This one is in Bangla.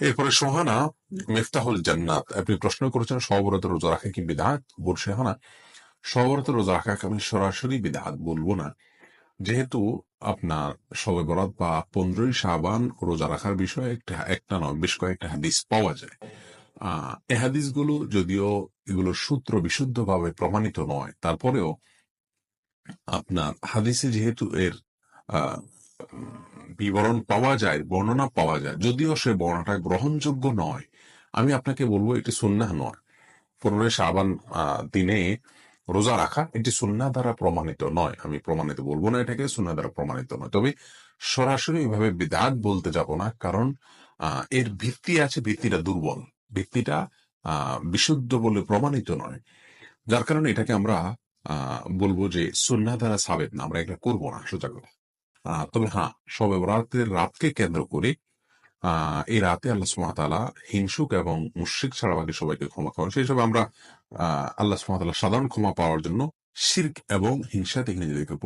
এরপরে সোহানা, মিফতাহুল জান্নাত। আপনি প্রশ্ন করেছেন সবরত রোজা রাখা কি বিদাত বলছে সোহানা সবরত রোজা রাখাকে আমি সরাসরি বিদাত বলব না। যেহেতু আপনার সবে বরাত বা পনেরোই সাবান রোজা রাখার বিষয়ে একটা একটা নয়, বেশ কয়েকটা হাদিস পাওয়া যায়। আহ এ হাদিসগুলো যদিও এগুলোর সূত্র বিশুদ্ধভাবে প্রমাণিত নয়, তারপরেও আপনার হাদিসে যেহেতু এর বিবরণ পাওয়া যায়, বর্ণনা পাওয়া যায়। যদিও সে বর্ণনাটা গ্রহণযোগ্য নয়, আমি আপনাকে বলব এটি সুন্নাহ নয়। পনেরোই সাবান দিনে রোজা রাখা এটি সুন্নাহ দ্বারা প্রমাণিত নয়। আমি প্রমাণিত বলব না এটাকে, সুন্নাহ দ্বারা প্রমাণিত নয়। তবে সরাসরি এভাবে বিদাত বলতে যাব না, কারণ এর ভিত্তি আছে ভিত্তিটা দুর্বল। ভিত্তিটা বিশুদ্ধ বলে প্রমাণিত নয়। যার কারণে এটাকে আমরা বলব যে সুন্নাহ দ্বারা সাবেত না, আমরা এটা করব না, সোজা কথা। তবে হ্যাঁ সবে বরাতের রাতকে কেন্দ্র করে এই রাতে আল্লাহ সুমাতালা হিংসুক এবং মুশ্রিক ছাড়া বাকি সবাইকে ক্ষমা করেন। সেই হিসাবে আমরা আল্লাহ সুমাতালা সাধারণ ক্ষমা পাওয়ার জন্য শির্ক এবং হিংসা থেকে নিজেদেরকে